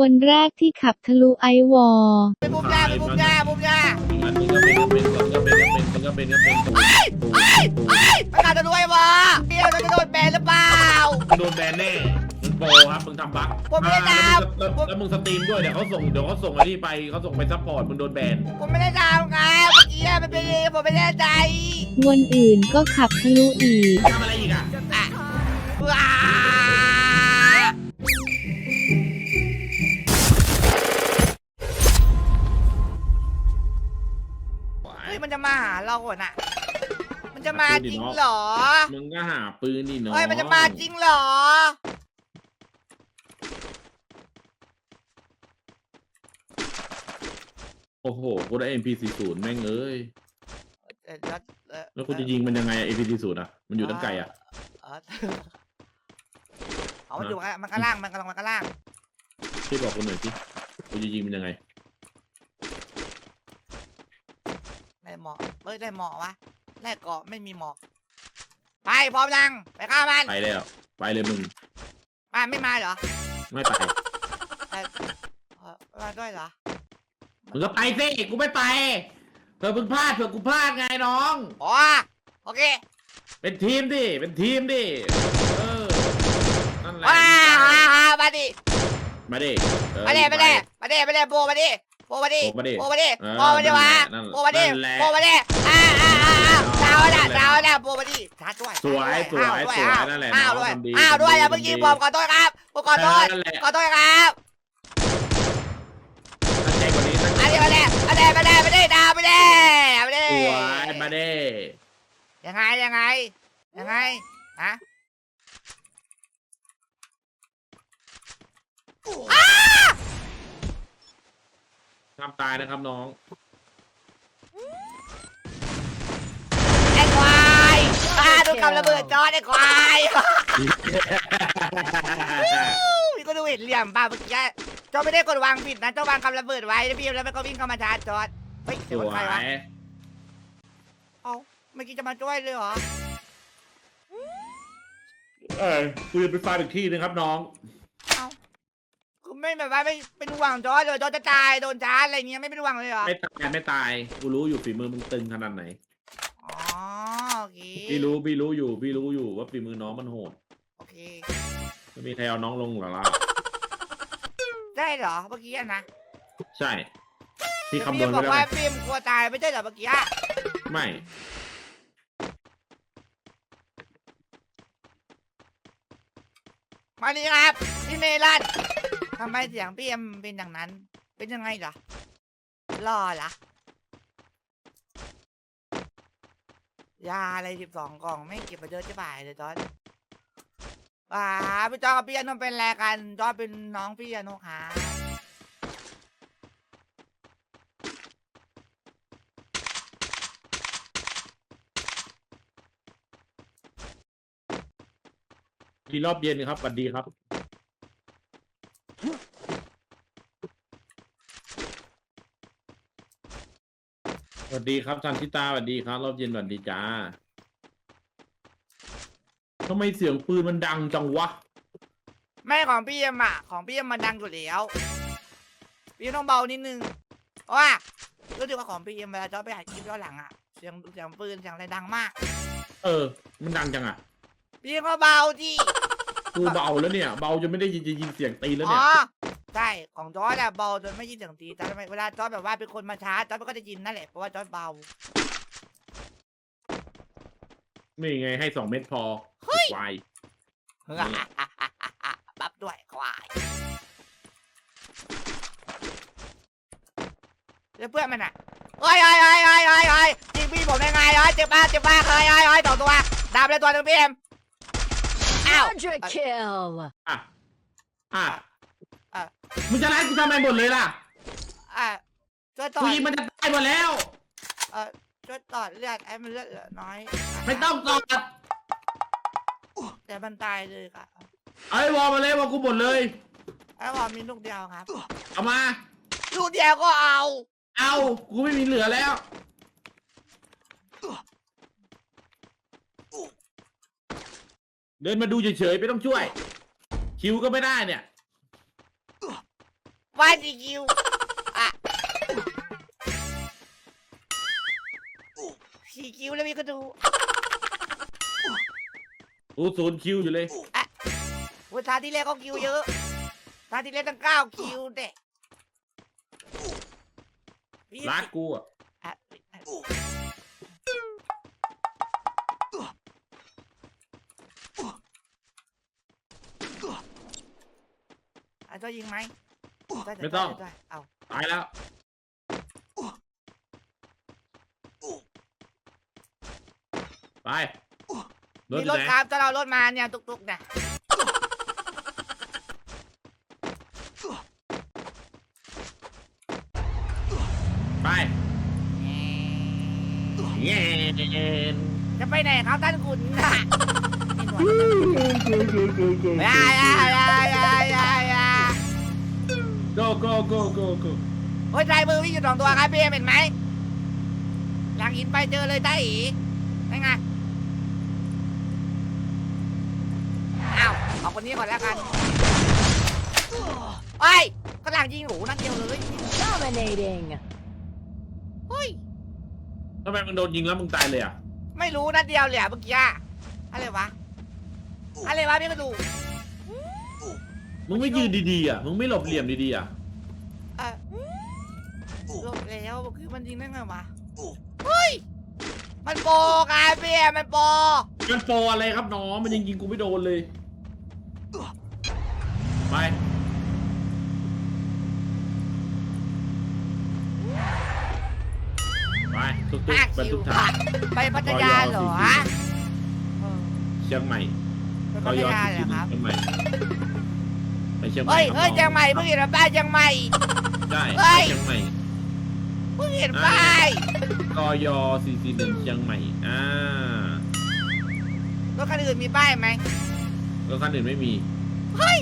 วันแรกที่ขับทะลุไอวอลไปบุกยาไปบุกยาบุกยาอันนี้ก็เป็นก็เป็นก็เป็นก็เป็นก็เป็นก็เป็นก็เป็นตูตูตูประกาศจะรวยวะเดี๋ยวจะโดนแบนหรือเปล่าโดนแบนแน่มึงโปครับมึงทำบั๊กผมไม่ได้ทำแล้วแล้วมึงสตรีมด้วยเดี๋ยวเขาส่งเดี๋ยวเขาส่งไอ้นี่ไปเขาส่งไปซัพพอร์ตมึงโดนแบนผมไม่ได้ทำครับเมื่อกี้มันเป็นเองผมไม่แน่ใจวันอื่นก็ขับทะลุอีกทำอะไรอีกอะอะ มันจะมาหาเราเหรอน่ะ มันจะมาจริงเหรอ มึงก็หาปืนดิเนาะเฮ้ยมันจะมาจริงเหรอ โอ้โหกูได้ MP40 แม่งเอ้ย เอ่อแล้วเอ่อแล้วกูจะยิงมันยังไง MP40 อะ มันอยู่ตั้งไกลอะ เออเอามันอยู่ข้างมันข้างล่างมันกำลังมันข้างล่าง ช่วยบอกกูหน่อยสิกูจะยิงมันยังไง ได้ หมอกเฮ้ยได้หมอกวะแรกเกาะไม่มีหมอกไปพร้อมยังไปฆ่ามันไปแล้วไปเลยมึงมาไม่มาเหรอไม่ไปไปเอ่อมาด้วยเหรอมึงก็ไปสิกูไม่ไปเผื่อมึงพลาดเผื่อกูพลาดไงน้อง อ๋อโอเคเป็นทีมดิเป็นทีมดิเออนั่นแหละว้าวมาดิมาดิเออมาดิมาดิมาดิมาดิโบมาดิโบมาดิ โบมาดิโบมาดิเออโบมาดิวะนั่นแหละโบมาดินั่นแหละโบมาดิอ่าอ่าอ่าอ่าดาวนั่น่ะนแหละดาวน่ะโบมาดิชาร์จด้วยสวยสวยอ้าด้สวยนั่นแหละอ้าวน้องด้วยทำดีอ้าวด้วยทำดีอย่าเพิ่งยิงทำดีผมขอโทษครับผมขอโทษเนั่นแหละขอโทษครับตั้งใจกว่านี้ตั้งใจอันนี้มาเลยมาเลยมาเลยมาเลยดาวมาเลยมาเลยสวยมาดิยังไงยังไงยังไงฮะห้า มตายนะครับน้อง ไอ้ควายอ่าโดนกำระเบิดจอดไอ้ควายพี่ก็ดูเห็นเหลี่ยมป่ะเมื่อกี้จอไม่ได้กดวางผิดนะจอวางกำระเบิดไว้แล้วพี่แล้วมันก็วิ่งเข้ามาชาร์จจอดเฮ้ยสเสียงวใครวะยเอ้าเมื่อกี้จะมาช่วยเลยเหรอ เออกูจะไปฟาร์มอีกที่หนึงครับน้องเอ้าคือ ไม่แบบว่าไม่เป็นห่วงจอร์จเลยจอร์จจะตายโดนชาร์จอะไรเงี้ยไม่เป็นห่วงเลยเหรอไม่ตายไม่ตายกูรู้อยู่ฝีมือมึงตึงขนาดไหนอ๋อโอเคพี่รู้พี่รู้อยู่พี่รู้อยู่ว่าฝีมือน้องมันโหดโอเคไม่มีใครเอาน้องลงหรอกล่ะได้เหรอเมื่อกี้อะนะใช่พี่คำนพี่วณบไว้อกแล้วว่าไงฟิล์มกลัวตายไม่ใช่เหรอเมื่อกี้อะไม่มาดีครับพี่เมลัน ทำไมเสียงพี่เอ็มเป็นอย่างนั้น เป็นยังไงเหรอรอเหรอยาอะไรสิบสองกล่องไม่เก็บมาเยอะจะบ่ายเลยจอร์จอ่าพี่จอร์จกับพี่อนุเป็นอะไรกันจอร์จเป็นน้องพี่อนุครับมีรอบเย็นครับสวัสดีครับ สวัสดีครับชันทิตาสวัสดีครับ รอบเย็นสวัสดีจ้าทำไมเสียงปืนมันดังจังวะ ไม่ของพี่เอ็มอะของพี่เอ็มมันดังอยู่แล้ว พี่ต้องเบานิดนึงเพราะว่ารู้สึกว่าของพี่เอ็มเวลาจอร์จไปอัดคลิปย้อนหลังอะเสียงเสียงปืนเสียงอะไรดังมาก เออ มันดังจังอะพี่ก็เบาดิกูเบาแล้วเนี่ย เบาจนไม่ได้ยินจะยินเสียงตีนแล้วอ๋เนี่อย ใช่ของจอร์จอะเบาจนไม่ยินเสียงตีแต่ทำไมเวลาจอร์จแบบว่าเป็นคนมาช้าจอร์จก็จะยินนั่นแหละเพราะว่าจอร์จเบานี่ไงให้สองเม็ดพอเฮ้ยวายบับด้วยควายแล้วเพื่อนมันอะเฮ้ยเฮ้ยเฮ้ยเฮ้ยเฮ้ยเฮ้ยยิงพี่ผมได้ไงเฮ้ยเจ็บมากเจ็บมากเฮ้ยเฮ้ยเฮ้ยสองตัวดาบเลยตัวหนึ่งพี่เอ็มอ้าว Quadra kill อะอะ อะ มึงจะไล่กูทำไมหมดเลยล่ะอะช่วยต่อกูยิงมันจะตายหมดแล้ว เออช่วยต่อเลือดไอ้มันเลือดเหลือน้อยไม่ต้องตอดแต่มันตายเลยค่ะเอาไอ้วอลมาเลยวอลกูหมดเลย ไอ้วอมีลูกเดียวครับเอามา ลูกเดียวก็เอา เอากูไม่มีเหลือแล้วเดินมาดูเฉยๆไม่ต้องช่วย คิวก็ไม่ได้เนี่ย บ้านดีคิวอะสี่คิวแล้วพี่ก็ดูกูศูนย์คิวอยู่เลย วันทาที่แรกก็คิวเยอะทาที่แรกตั้งเก้าคิวเด็พี่รักกูอะอะอะจะยิงไหม ด้ไม่ต้อง ด้ด้เอาตายแล้ว ไปรถมีอยู่รถไหนครับถ้าเรารถมาเนี่ยตุกๆเนี่ยไปเย้จะไปไหนครับท่านขุนน่ะอยาอยาอย โกโกโกโกโกโอ้ยใจมือวิ่งอยู่สองตัวครับพี่เอ็มเห็นไหมหลังหินไปเจอเลยใต้อีนั่นไงอ้าวเอาคนนี้ก่อนแล้วกันเฮ้ยก็หลังยิงหรูนัดเดียวเลย dominating เฮ้ย ทำไมมึงโดนยิงแล้วมึงตายเลยอะ ไม่รู้นัดเดียวเลยอะเมื่อกี้อะอะไรวะ อะไรวะพี่กระดูก มึงไม่ยืนดีๆอะ มึงไม่หลบเหลี่ยมดีๆอะเออลบแล้วคือมันยิงได้ไงวะเฮ้ย มันโปรกันพี่เอ็มมันโปรมันโปรอะไรครับน้องมันยังยิงกูไม่โดนเลย ไป ไปทุกๆห้าไปคิทุวกทางไปพัทยาเหรอฮะเออเชียงใหม่ไปพัทยาเหรอครับ เชียงใหม่ไป เชียงใหม่เฮ้ยครับเฮ้ยน้อเชียงใหม่เพิ่งเห็นป้ายเชียงใหม่ใช่เฮ้ไปยเชียงใหม่เพิ่งเห็นป้ายกยสี่สี่หนึ่งเชียงใหม่ อ่ารถคันอื่นมีป้ายไหมรถคันอื่นไม่มี เฮ้ย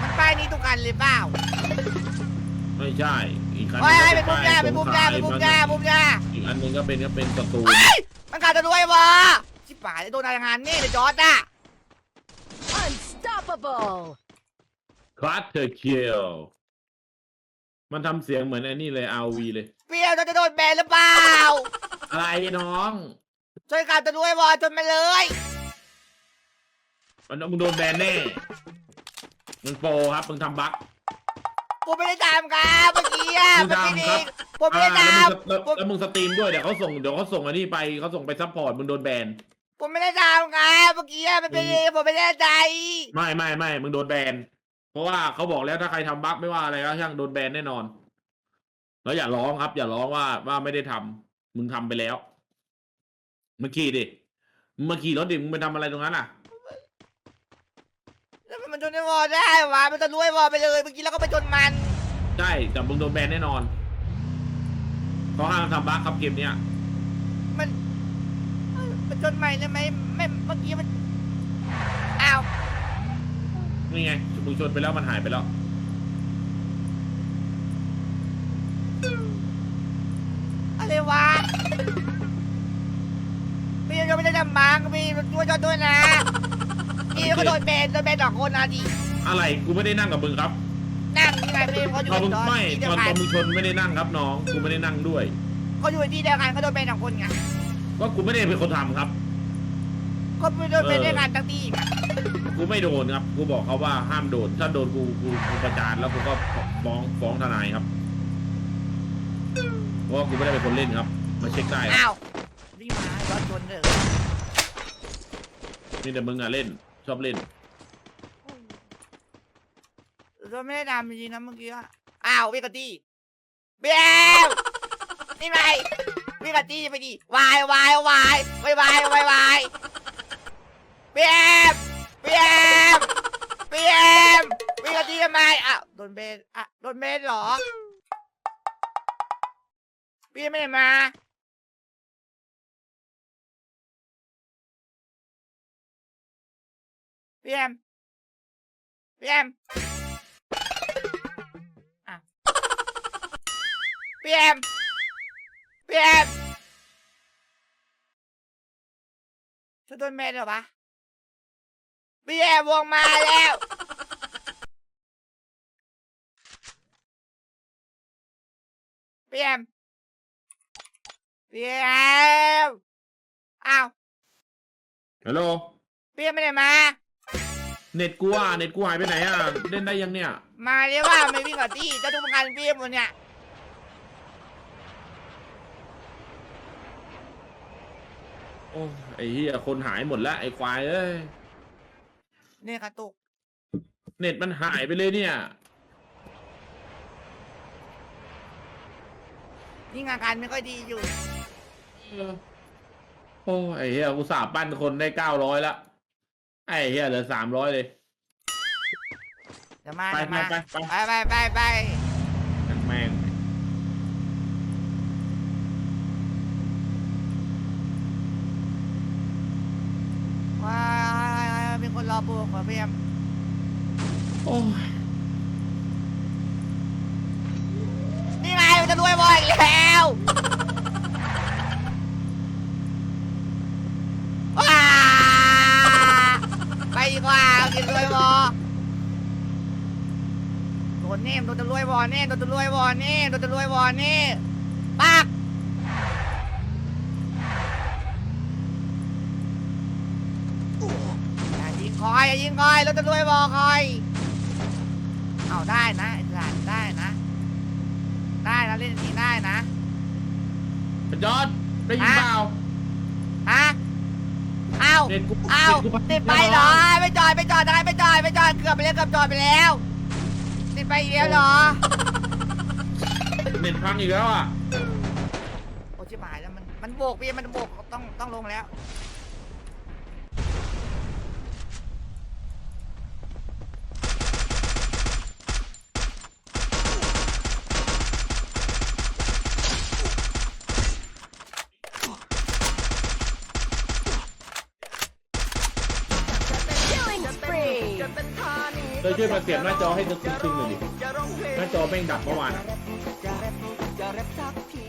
มันป้ายนี้ทุกคันเลยเปล่าไม่ใช่ อีกคันหเฮ้ยนึ่งไปบุ้มยาไปบุ้มยาไปบุ้มยาบุ้มยาอีกอันหนึงก็เป็นก็เป็นสตูลมันขาดจะรวยวะชิบหายเลยโดนอะไรงานนี่เดี๋ยวจอร์ดอะ unstoppable คลาสเธอเคียวมันทำเสียงเหมือนไอ้นี่เลยอาวีเลย เปรี้ยวจะโดนแบนหรือเปล่า อะไรน้อง ช่วยขาดจะรวยวะจนมาเลย มันมึงโดนแบนแน่มันโปรครับมึงทำบั๊กผมไม่ได้ตามครับเมื่อกี้อะมึเมื่งอกี้ทำครันี้บผมไม่ได้อ่าตามแล้วผมึมงสแล้วมึงสตรีมด้วยเดี๋ยวเขาส่งเดี๋ยวเขาส่งอันนี้ไปเขาส่งไปซัพพอร์ตมึงโดนแบน ผมไม่ได้ตามครับเมื่อกี้อะมันเป็นเองผมไม่ได้ใจ ไม่ไม่ไม่มึงโดนแบน เพราะว่าเขาบอกแล้วถ้าใครทำบั๊กไม่ว่าอะไรก็ช่างโดนแบนแน่นอน แล้วอย่าร้องครับ อย่าร้องว่าว่าไม่ได้ทำมึงทำไปแล้วเมื่อกี้ดิมึงมาขี่รถดิมึงไปทำอะไรตรงนั้นอะแล้วมันจนได้วอได้วะมันจะรวยวอไปเลยเมื่อกี้แล้วก็ไปจนมันใช่แต่มึงโดนแบนแน่นอนเขาห้ามทำบั๊กครับเกมเนี้ยมันเอ้ยมันจนใหม่ได้ไหมไม่เมื่อกี้มันอ้าว นี่ไงมึงชนไปแล้วมันหายไปแล้ว อะไรวะพี่ยังไม่ได้ทำมังพี่ช่วยจอดด้วยนะพี่ก็โดนแบนโดนแบนสองคนนะดิอะไรกูไม่ได้นั่งกับมึงครับนั่งยังไงพี่เขาอยู่ตอนในมึงตอนไม่ ที่เดีตยอวนกัตอนนมึงชนไม่ได้นั่งครับน้อง กูไม่ได้นั่งด้วย เขาอยู่ในที่เดียวกันเขาโดนแบนสองคนไงก็กูไม่ได้เป็นคนทำครับ ก็ไม่โดนแบนด้วยกันทั้งที่อี กอะกูไม่โดนครับ กูบอกเขาว่าห้ามโดนถ้าโดนกูกูกูประจานแล้วกูก็ฟ้องฟ้องทนายครับเพราะว่ากูไม่ได้เป็นคนเล่นครับ มาเช็คได้ครับอ้าวนี่มารถชนเลยนี่แต่มึงอะเล่น ชอบเล่นเราไม่ได้ทำจริงๆนะเมื่อกี้อะอ้าวพี่กะตี้เบลนี่ไงพี่กะตี้ไปดิวายวายวาย วายวายวายวายเบ มเบมเบมพี่กะตี้ทำไมอ้าวโดนเบนอะโดนเบนเหรอ พี่ไม่ได้มาพี่แอมพี่แอมพี่แอมพี่แอมจะโดนแมนเหรอปะ พี่แอมวงมาแล้ว พี่เอ็มพี่เอ็มอ้าว ฮัลโหล พี่เอ็มไม่ได้มา เน็ตกูอะเน็ตกูหายไปไหนอะ เล่นได้ยังเนี่ย มาเรียกว่าไม่วิ่งกับที่เจะทุกงานพี่เอ็มหมดเนี่ยโอ้ไอ้เหี้ยคนหายหมดแล้วไอ้ควายเอ้ย เนี่ยกระตุก เน็ตมันหายไปเลยเนี่ย นี่งานการไม่ค่อยดีอยู่ เออโอ้ไอ้เหี้ยกูสาห์ปั้นคนได้เก้าร้อยละ ไอ้เหี้ยเหลือสามร้อยเลย เดี๋ยวมาไปเดี๋ยวไปมาไปไป ไปไปไปไป จังแมง ว้ายมีคน รอปูขอพี่เอ็มโอ้ยนี่ไงมันจะรวยบออีกแล้วว้าไปดีกว่ากินรวยบอโดนเน่โดนจะรวยบอเน่โดนจะรวยบอเน่โดนจะรวยบอเน่ปักอย่า ยิงคอยอย่ายิงคอยโดนจะรวยบอคอย เอาได้นะไอ้สัตว์ได้นะ ได้นะเล่นอย่างนี้ได้นะ จอดได้ยินเปล่าฮะเอาเน็ตกูเอาน็ตกูติดไปเหรอไม่จอดไม่จอดอะไรไม่จอดไม่จอดเกือบไปแล้วเกือบจอดไปแล้ว ติดไปอีกแล้วเหรอเน็ตพังอีกแล้วอะโอ้ชิบหายแล้วมันมันโบกพี่มันโบกต้องต้องลงแล้ว เธอ ช่วยมาเสียบหน้าจอให้นึกซึ้งๆหน่อยดิหน้าจอแม่งดับเมื่อวานอะ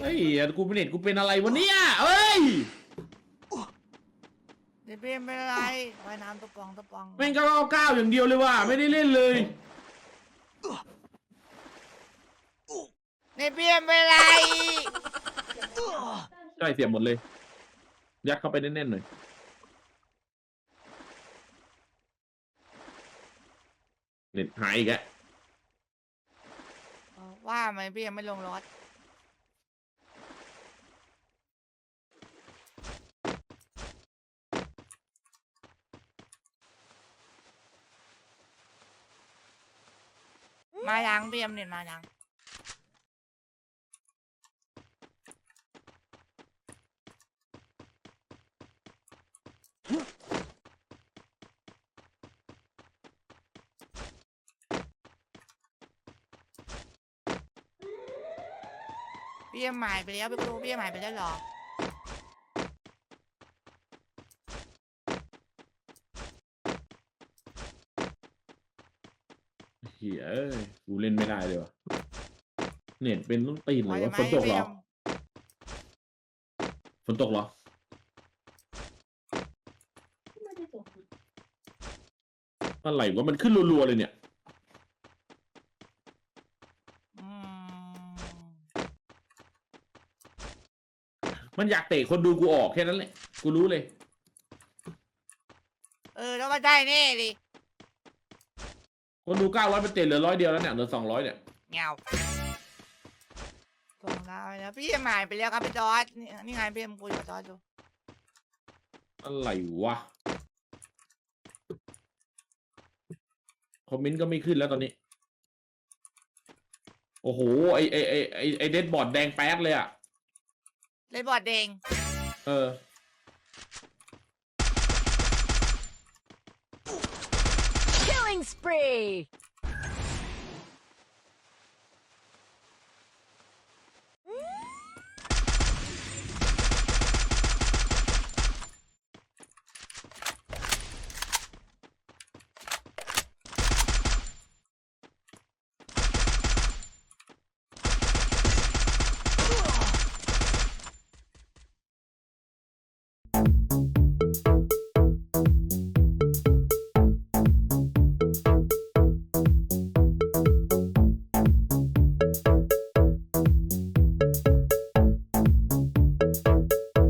เฮ้ยกูเป็นเน็ตกูเป็นอะไรวะเนี่ยเอ้ยเดี๋ยวพี่ไม่เป็นไรว่ายน้ำตะปองตะปองแม่งก็เอาก้าวอย่างเดียวเลยว่ะไม่ได้เล่นเลยในพี่ไม่เป็นไรใช่เสียบหมดเลยยัดเข้าไปแน่นๆหน่อย เน็ตหายอีกแล้วว่าไหมพี่ยังไม่ลงรถมายังพี่ยังเนี่ยมายัง พี่ยังหายไปแล้วพี่ครูพี่ยังหายไปแล้วเหรอเฮียเอ้ยกูเล่นไม่ได้เลยว่ะเน็ตเป็นต้องตีนเลไหวยว่าไหมฝนตกเหรพี่อยังฝนตกเหรออะไรวะมันขึ้นรัวๆเลยเนี่ย มันอยากเตะคนดูกูออกแค่นั้นแหละ กูรู้เลย เออแล้วก็ได้แน่ดิคนดูเก้าร้อยเป็นเตะเหลือร้อยเดียวแล้วเนี่ยเหลือสองร้อยเนี่ยเงาส่งดาวไปแล้วพี่ยังหายไปแล้วครับพี่จอร์ดนี่นี่ไงพี่ยังคุยกับจอร์ดอยู่อะไรวะคอมเมนต์ก็ไม่ขึ้นแล้วตอนนี้ โอ้โห ไอไอไอไอไอเดดบอร์ดแดงแป๊ดเลยอะ เลยบอดเดงเออ Killing spree!